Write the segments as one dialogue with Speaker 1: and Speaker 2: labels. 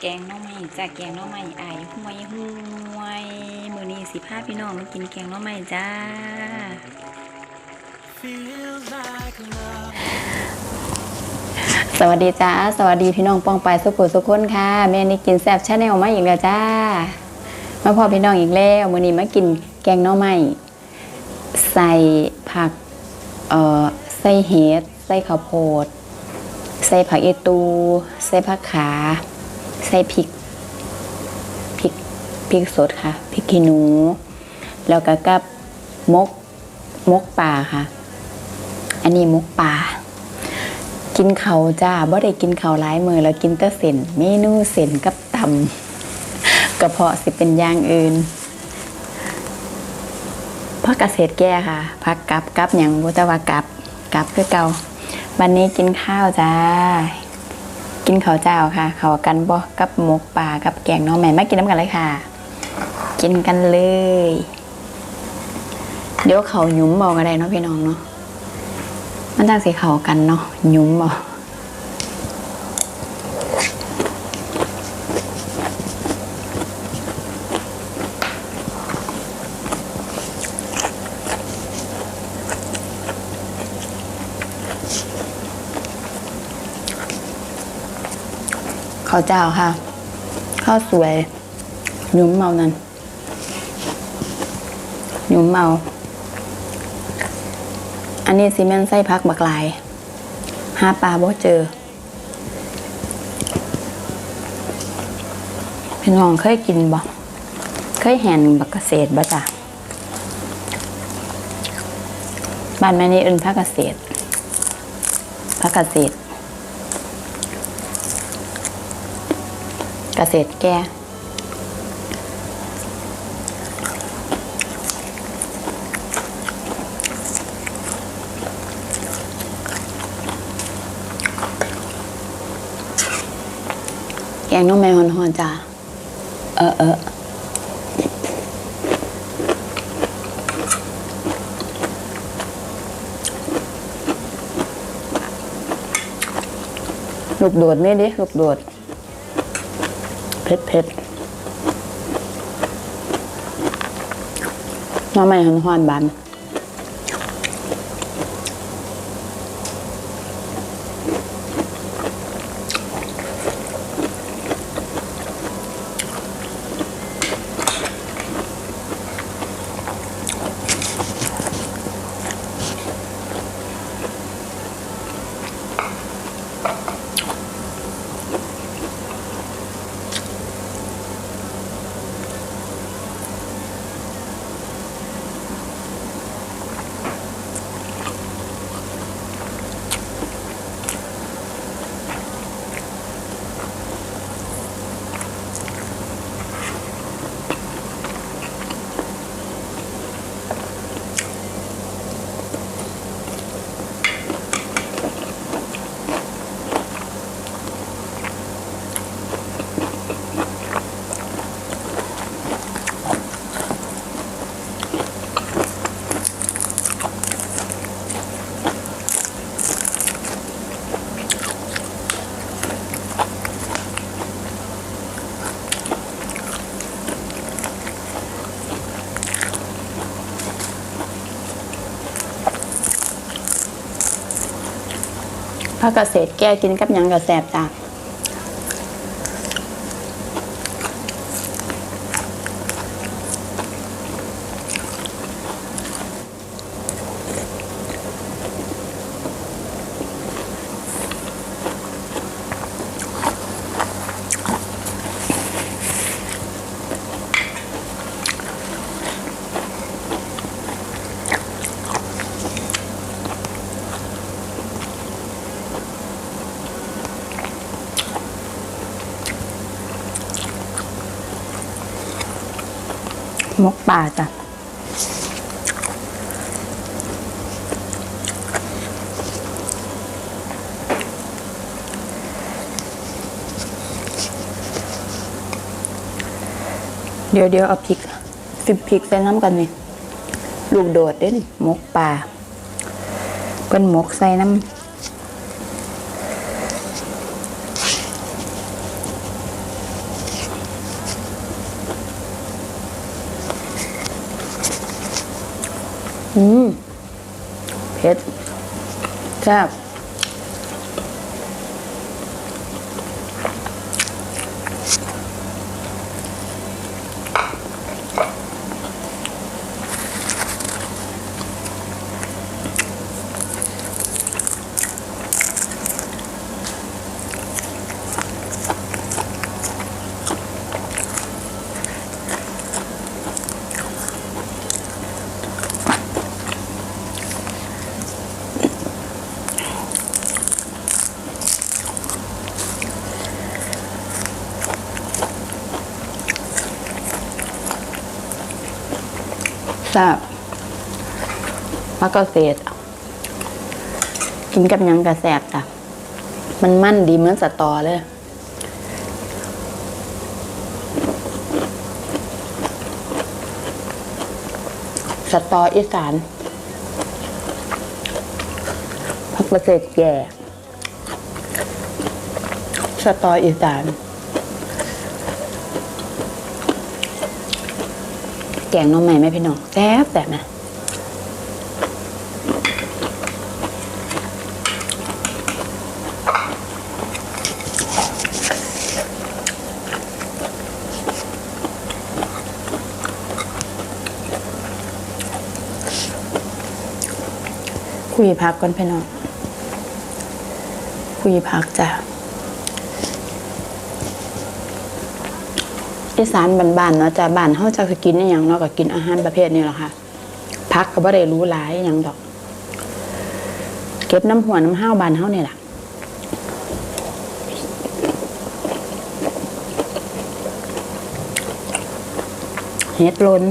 Speaker 1: แกงน่องไม้จ้าแกงน่องไม้อายห่วยห่วยมือนี้สิพาพี่น้องมากินแกงน่องไม้จ้าสวัสดีจ้าสวัสดีพี่น้องปองไปสุขุสุขคนค่ะแม่นี่กินแซ่บชาแนลมาอีกแล้วจ้ามาพอพี่น้องอีกแล้วมือนี้มากินแกงน่องไม้ใส่ผักเอ่อใส่เห็ดใส่ข้าวโพด ใส่ผักเอตู ใส่ผักขา ใส่พริกพริกพริกสดค่ะพริกขี้หนู แล้วก็กับมกมกป่าค่ะ อันนี้มกป่ากินเขาจ้าบ่ได้กินเขาหลายมือแล้วกินแต่เส้นเมนูเส้นกับตำกระเพาะสิเป็นอย่างอื่นพักเกษตรแก่ค่ะพักกับกับอย่างบุตว่ากับกับคือเก่า วันนี้กินข้าวจ้า กินข้าวเจ้าค่ะข้าวกันบ่กับหมกปลากับแกงน้องแม่มากินน้ำกันเลยค่ะ กินกันเลย เดี๋ยวเขาหยุ่มบอกอะไรเนาะพี่น้องเนาะมันจากสีเขากันเนาะหยุ่มบ่ ข้าวเจ้าค่ะ ข้าวสวยหยุ้มเมานั่นหยุ้มเมา อันนี้ซีเมนไส้พักบักลายหาปลาบ่เจอพี่น้องเคยกินบ่เคยเห็นบักเกษตรบ่จ้ะบ้านแม่นี่เอิ้นพักเกษตรพักเกษตร เกษตรแก่แกงน้องแมวหอนๆจ้าเออเออลูกโดดนี่ดิลูกโดด เผ็ดเผ็ดน้องแมวหอนๆบาน ผักเกษตรแก้กินกับหยังกระแสบจ้า มกป่าจ้ะเดี๋ยวเดี๋ยวเอาพริกสิบพริกใส่น้ำกันนี่ลูกโดดเด้นหมกป่าเป็นหมกใส่น้ำ เผ็ดแซ่บ แซ่บแล้วก็เศษกินกับยังกระแสบจ้ะมันมั่นดีเหมือนสตอเลยสตออีสานพักเกษตรแก่สตออีสาน แกงน้องใหม่ไหมพี่น้องแซ่บแต่บนะคุยพักก่อนพี่น้องคุยพักจ้ะ อีสานบ้านๆเนาะจ้ะบ้านเฮาจะกินอหย่างเนาะก็กินอาหารประเภทนี้แหละค่ะพักก็บ่ได้รู้หลายอหย่างดอก เก็บน้ำหัวน้ำห้าวบ้านเฮานี่แหละเฮ็ดลน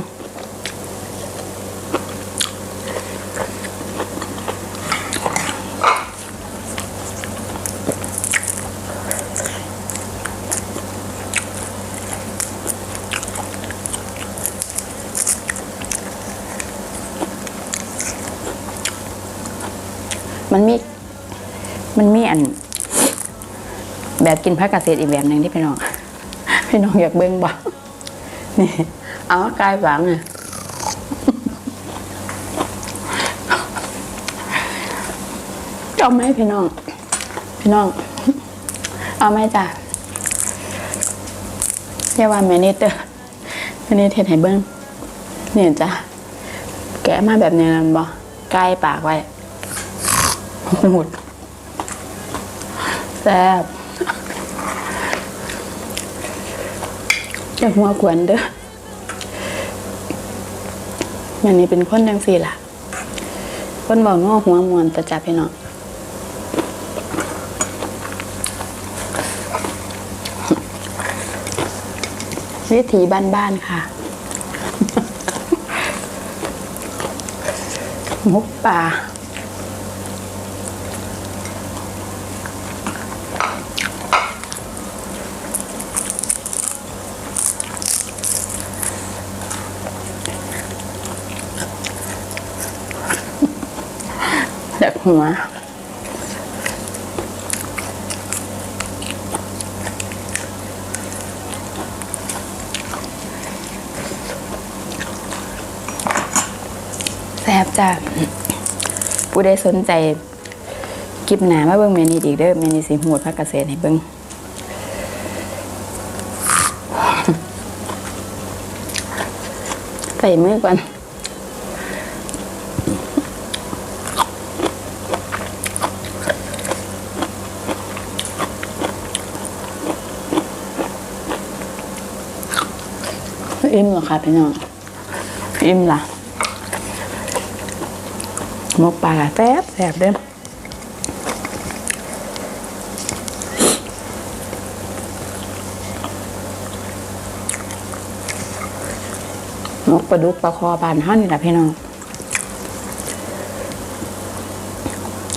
Speaker 1: มันมี มันมีอัน แบบกินผักเกษตรอีกแบบหนึ่งที่พี่น้อง พี่น้องอยากเบิ่งบ่นี่ เอากายฝังอะเอาไหมพี่น้อง พี่น้อง เอาไหมจ้ะอย่าว่าแม่นี่เตอร์แม่นี่เทศให้เบิ้งเนี่ยจ้ะแกะมาแบบนี้นั่นบ่ใกล้ปากไว้ หมดแซ่บจะหัวกวนเด้ออย่างนี้เป็นคนยังสี่ล่ะ คนบอกง้อหัวมวนแต่จับพี่น้องวิถีบ้านๆค่ะมุกป่า จากหัว แซ่บจ้ะผู้ใดสนใจกิบหนามาเบิ่งเมนูอีกเด้อเมนูสีหูดพักเกษตรให้เบิ่งใส่มือก่อน อิ่มเหรอคะพี่น้องอิ่มล่ะหมกปลาแซ่บแซ่บเด้อหมกปลาดุกปลาคอบานห้านี่แหละพี่น้อง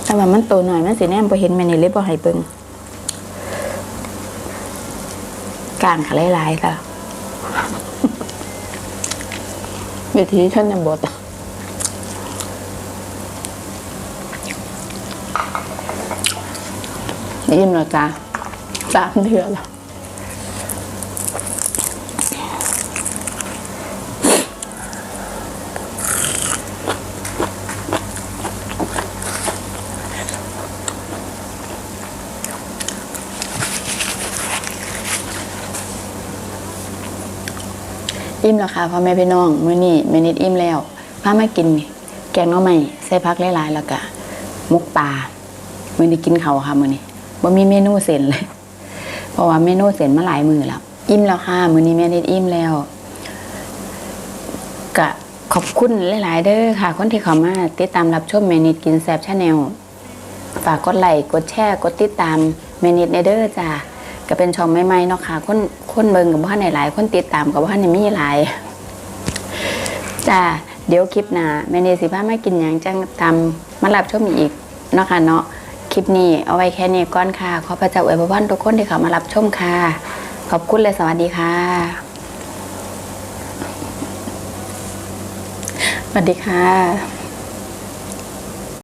Speaker 1: แต่ว่ามันโตหน่อยมันสิแนมพอเห็นแม่นี่เลยบ่ให้เบิ่งกลางขาหลายๆค่ะ วิธีชนบทอะยิ้มแล้วจ้าสามเดือนแล้ว อิ่มแล้วค่ะพ่อแม่พี่น้องมื้อนี้แม่นิดอิ่มแล้วพามากินแกงหน่อไม้ใส่ผักหลายๆแล้วก็หมกปลามื้อนี้กินเขาค่ะมื้อนี้บ่มีเมนูเส้นเลย เพราะว่าเมนูเส้นมาหลายมื้อแล้วอิ่มแล้วค่ะมื้อนี้แม่นิดอิ่มแล้วก็ขอบคุณหลาย ๆ เด้อค่ะ คนที่เข้ามาติดตามรับชมแม่นิดกินแซ่บชาแนลฝากกดไลค์กดแชร์กดติดตามแมนิดในเด้อจ้า ก็เป็นช่องใหม่ๆเนาะค่ะคนคนเบิ่งกับพ่านหลายคนติดตามกับพ่านมีหลายจ้าเดี๋ยวคลิปหน้าแมนิดสิพามากินหยังจังตามมารับชมอีกเนาะค่ะเนาะคลิปนี้เอาไว้แค่นี้ก่อนค่ะ ขอพระเจ้าอวยพรทุกคนที่เขามารับชมค่ะ ขอบคุณและสวัสดีค่ะสวัสดีค่ะ